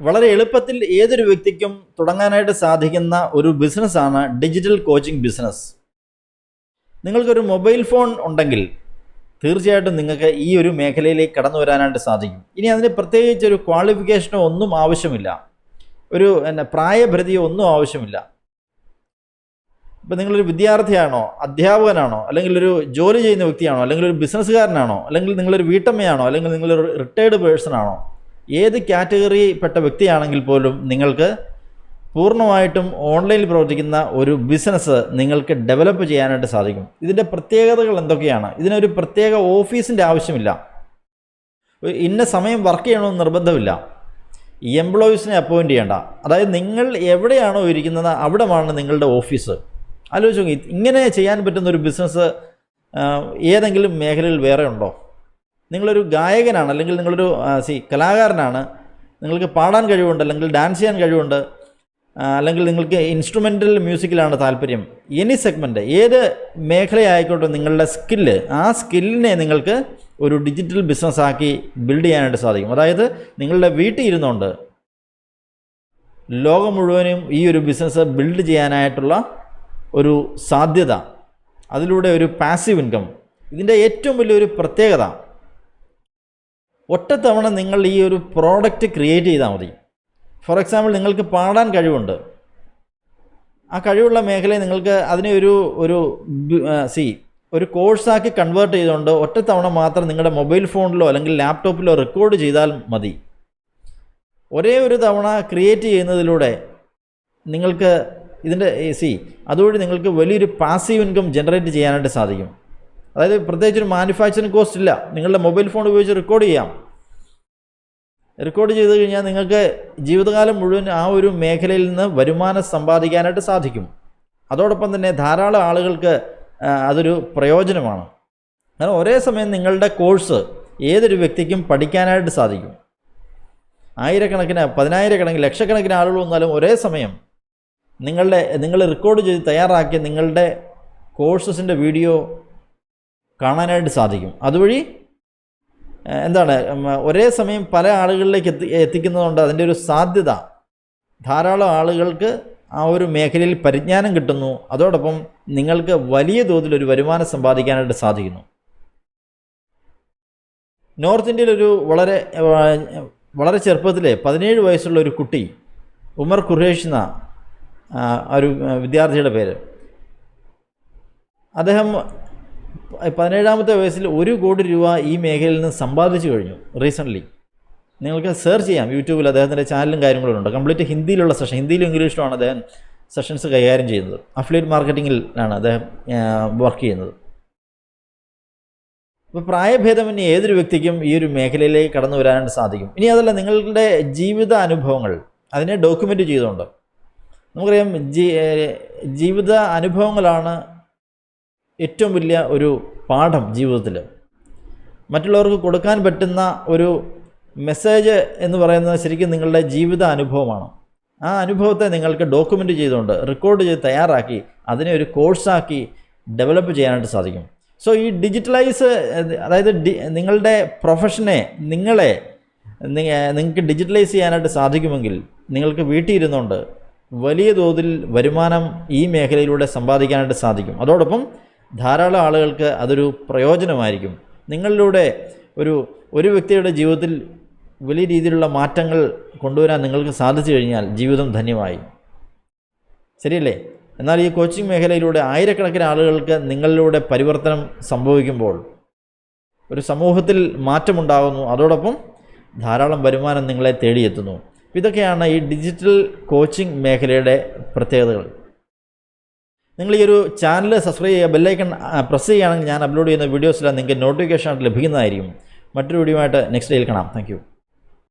വളരെ എളുപ്പത്തിൽ ഏതൊരു വ്യക്തിക്കും തുടങ്ങാനായിട്ട് സാധിക്കുന്ന ഒരു ബിസിനസ്സാണ് ഡിജിറ്റൽ കോച്ചിങ് ബിസിനസ് നിങ്ങൾക്കൊരു മൊബൈൽ ഫോൺ ഉണ്ടെങ്കിൽ തീർച്ചയായിട്ടും നിങ്ങൾക്ക് ഈ ഒരു മേഖലയിലേക്ക് കടന്നു വരാനായിട്ട് സാധിക്കും. ഇനി അതിന് പ്രത്യേകിച്ച് ഒരു ക്വാളിഫിക്കേഷനോ ഒന്നും ആവശ്യമില്ല. ഒരു എന്നെ പ്രായഭരതിയോ ഒന്നും ആവശ്യമില്ല. ഇപ്പം നിങ്ങളൊരു വിദ്യാർത്ഥിയാണോ അധ്യാപകനാണോ അല്ലെങ്കിൽ ഒരു ജോലി ചെയ്യുന്ന വ്യക്തിയാണോ അല്ലെങ്കിൽ ഒരു ബിസിനസ്സുകാരനാണോ അല്ലെങ്കിൽ നിങ്ങളൊരു വീട്ടമ്മയാണോ അല്ലെങ്കിൽ നിങ്ങളൊരു റിട്ടയർഡ് പേഴ്സൺ ആണോ ഏത് കാറ്റഗറിയിൽപ്പെട്ട വ്യക്തിയാണെങ്കിൽ പോലും നിങ്ങൾക്ക് പൂർണമായിട്ടും ഓൺലൈനിൽ പ്രവർത്തിക്കുന്ന ഒരു ബിസിനസ് നിങ്ങൾക്ക് ഡെവലപ്പ് ചെയ്യാനായിട്ട് സാധിക്കും. ഇതിന്റെ പ്രത്യേകതകൾ എന്തൊക്കെയാണ്? ഇതിനൊരു പ്രത്യേക ഓഫീസിന്റെ ആവശ്യമില്ല. ഇന്ന സമയം വർക്ക് ചെയ്യണമെന്ന് നിർബന്ധമില്ല. എംപ്ലോയീസിനെ അപ്പോയിന്റ് ചെയ്യേണ്ട. അതായത് നിങ്ങൾ എവിടെയാണോ ഇരിക്കുന്നത് അവിടെയാണ് നിങ്ങളുടെ ഓഫീസ്. ആലോചിച്ച് നോക്കി ഇങ്ങനെ ചെയ്യാൻ പറ്റുന്ന ഒരു ബിസിനസ് ഏതെങ്കിലും മേഖലയിൽ വേറെ ഉണ്ടോ? നിങ്ങളൊരു ഗായകനാണ് അല്ലെങ്കിൽ നിങ്ങളൊരു സി കലാകാരനാണ് നിങ്ങൾക്ക് പാടാൻ കഴിവുണ്ട് അല്ലെങ്കിൽ ഡാൻസ് ചെയ്യാൻ കഴിവുണ്ട് അല്ലെങ്കിൽ നിങ്ങൾക്ക് ഇൻസ്ട്രുമെന്റൽ മ്യൂസിക്കിലാണ് താല്പര്യം. എനി സെഗ്മെന്റ് ഏത് മേഖലയായിക്കോട്ടെ നിങ്ങളുടെ സ്കില്ല് ആ സ്കില്ലിനെ നിങ്ങൾക്ക് ഒരു ഡിജിറ്റൽ ബിസിനസ് ആക്കി ബിൽഡ് ചെയ്യാനായിട്ട് സാധിക്കും. അതായത് നിങ്ങളുടെ വീട്ടിൽ ഇരുന്നുകൊണ്ട് ലോകം മുഴുവനും ഈ ഒരു ബിസിനസ് ബിൽഡ് ചെയ്യാനായിട്ടുള്ള ഒരു സാധ്യത അതിലൂടെ ഒരു പാസീവ് ഇൻകം ഇതിന്റെ ഏറ്റവും വലിയൊരു പ്രത്യേകത ഒറ്റത്തവണ നിങ്ങൾ ഈ ഒരു പ്രോഡക്റ്റ് ക്രിയേറ്റ് ചെയ്താൽ മതി. ഫോർ എക്സാമ്പിൾ നിങ്ങൾക്ക് പാടാൻ കഴിവുണ്ട്. ആ കഴിവുള്ള മേഖലയെ നിങ്ങൾക്ക് അതിനെ ഒരു ഒരു സി ഒരു കോഴ്സാക്കി കൺവേർട്ട് ചെയ്തുകൊണ്ട് ഒറ്റത്തവണ മാത്രം നിങ്ങളുടെ മൊബൈൽ ഫോണിലോ അല്ലെങ്കിൽ ലാപ്ടോപ്പിലോ റെക്കോർഡ് ചെയ്താൽ മതി. ഒരേ ഒരു തവണ ക്രിയേറ്റ് ചെയ്യുന്നതിലൂടെ നിങ്ങൾക്ക് ഇതിന്റെ സി അതുവഴി നിങ്ങൾക്ക് വലിയൊരു പാസീവ് ഇൻകം ജനറേറ്റ് ചെയ്യാനായിട്ട് സാധിക്കും. അതായത് പ്രത്യേകിച്ച് ഒരു മാനുഫാക്ചറിങ് കോസ്റ്റ് ഇല്ല. നിങ്ങളുടെ മൊബൈൽ ഫോൺ ഉപയോഗിച്ച് റെക്കോർഡ് ചെയ്യാം. റെക്കോർഡ് ചെയ്ത് കഴിഞ്ഞാൽ നിങ്ങൾക്ക് ജീവിതകാലം മുഴുവൻ ആ ഒരു മേഖലയിൽ നിന്ന് വരുമാനം സമ്പാദിക്കാനായിട്ട് സാധിക്കും. അതോടൊപ്പം തന്നെ ധാരാളം ആളുകൾക്ക് അതൊരു പ്രയോജനമാണ്. കാരണം ഒരേ സമയം നിങ്ങളുടെ കോഴ്സ് ഏതൊരു വ്യക്തിക്കും പഠിക്കാനായിട്ട് സാധിക്കും. ആയിരക്കണക്കിന് പതിനായിരക്കണക്കിന് ലക്ഷക്കണക്കിന് ആളുകൾ വന്നാലും ഒരേ സമയം നിങ്ങളുടെ നിങ്ങൾ റെക്കോർഡ് ചെയ്ത് തയ്യാറാക്കിയ നിങ്ങളുടെ കോഴ്സസിന്റെ വീഡിയോ കാണാനായിട്ട് സാധിക്കും. അതുവഴി എന്താണ് ഒരേ സമയം പല ആളുകളിലേക്ക് എത്തി എത്തിക്കുന്നതുകൊണ്ട് അതിന്റെ ഒരു സാധ്യത. ധാരാളം ആളുകൾക്ക് ആ ഒരു മേഖലയിൽ പരിജ്ഞാനം കിട്ടുന്നു. അതോടൊപ്പം നിങ്ങൾക്ക് വലിയ തോതിൽ ഒരു വരുമാനം സമ്പാദിക്കാനായിട്ട് സാധിക്കുന്നു. നോർത്ത് ഇന്ത്യയിലൊരു വളരെ വളരെ ചെറുപ്പത്തിലെ പതിനേഴ് വയസ്സുള്ള ഒരു കുട്ടി ഉമർ ഖുറേഷ് എന്ന ഒരു വിദ്യാർത്ഥിയുടെ പേര്. അദ്ദേഹം പതിനേഴാമത്തെ വയസ്സിൽ ഒരു കോടി രൂപ ഈ മേഖലയിൽ നിന്ന് സമ്പാദിച്ചു കഴിഞ്ഞു റീസെന്റ്ലി നിങ്ങൾക്ക് സെർച്ച് ചെയ്യാം യൂട്യൂബിൽ അദ്ദേഹത്തിന്റെ ചാനലും കാര്യങ്ങളും ഉണ്ട്. കംപ്ലീറ്റ് ഹിന്ദിയിലുള്ള സെഷൻ ഹിന്ദിയിലും ഇംഗ്ലീഷിലുമാണ് അദ്ദേഹം സെഷൻസ് കൈകാര്യം ചെയ്യുന്നത്. അഫിലിയേറ്റ് മാർക്കറ്റിങ്ങിലാണ് അദ്ദേഹം വർക്ക് ചെയ്യുന്നത്. ഇപ്പോൾ പ്രായഭേദമന്യേ ഏതൊരു വ്യക്തിക്കും ഈ ഒരു മേഖലയിലേക്ക് കടന്നു വരാനായിട്ട് സാധിക്കും. ഇനി അതല്ല നിങ്ങളുടെ ജീവിത അനുഭവങ്ങൾ അതിനെ ഡോക്യുമെന്റ് ചെയ്തുകൊണ്ട്. നമുക്കറിയാം ജീവിത അനുഭവങ്ങളാണ് ഏറ്റവും വലിയ ഒരു പാഠം ജീവിതത്തിൽ. മറ്റുള്ളവർക്ക് കൊടുക്കാൻ പറ്റുന്ന ഒരു മെസ്സേജ് എന്ന് പറയുന്നത് ശരിക്കും നിങ്ങളുടെ ജീവിത അനുഭവമാണ്. ആ അനുഭവത്തെ നിങ്ങൾക്ക് ഡോക്യുമെന്റ് ചെയ്തുകൊണ്ട് റെക്കോർഡ് ചെയ്ത് തയ്യാറാക്കി അതിനെ ഒരു കോഴ്സാക്കി ഡെവലപ്പ് ചെയ്യാനായിട്ട് സാധിക്കും. സോ ഈ ഡിജിറ്റലൈസ് അതായത് ഡി നിങ്ങളുടെ പ്രൊഫഷനെ നിങ്ങളെ നിങ്ങൾക്ക് ഡിജിറ്റലൈസ് ചെയ്യാനായിട്ട് സാധിക്കുമെങ്കിൽ നിങ്ങൾക്ക് വീട്ടിൽ ഇരുന്നുകൊണ്ട് വലിയ തോതിൽ വരുമാനം ഈ മേഖലയിലൂടെ സമ്പാദിക്കാനായിട്ട് സാധിക്കും. അതോടൊപ്പം ധാരാളം ആളുകൾക്ക് അതൊരു പ്രയോജനമായിരിക്കും. നിങ്ങളിലൂടെ ഒരു ഒരു വ്യക്തിയുടെ ജീവിതത്തിൽ വലിയ രീതിയിലുള്ള മാറ്റങ്ങൾ കൊണ്ടുവരാൻ നിങ്ങൾക്ക് സാധിച്ചു കഴിഞ്ഞാൽ ജീവിതം ധന്യമായി. ശരിയല്ലേ? എന്നാൽ ഈ കോച്ചിങ് മേഖലയിലൂടെ ആയിരക്കണക്കിന് ആളുകൾക്ക് നിങ്ങളിലൂടെ പരിവർത്തനം സംഭവിക്കുമ്പോൾ ഒരു സമൂഹത്തിൽ മാറ്റമുണ്ടാകുന്നു അതോടൊപ്പം ധാരാളം വരുമാനം നിങ്ങളെ തേടിയെത്തുന്നു. ഇതൊക്കെയാണ് ഈ ഡിജിറ്റൽ കോച്ചിങ് മേഖലയുടെ പ്രത്യേകതകൾ. നിങ്ങൾ ഈ ഒരു ചാനൽ സബ്സ്ക്രൈബ് ചെയ്യുക ബെല്ലൈക്കൺ പ്രസ് ചെയ്യുകയാണെങ്കിൽ ഞാൻ അപ്ലോഡ് ചെയ്യുന്ന വീഡിയോസിലാണ് നിങ്ങൾക്ക് നോട്ടിഫിക്കേഷൻ ലഭിക്കുന്നതായിരിക്കും. മറ്റൊരു വീഡിയോ ആയിട്ട് നെക്സ്റ്റ് ഡേയിൽ കാണാം. താങ്ക്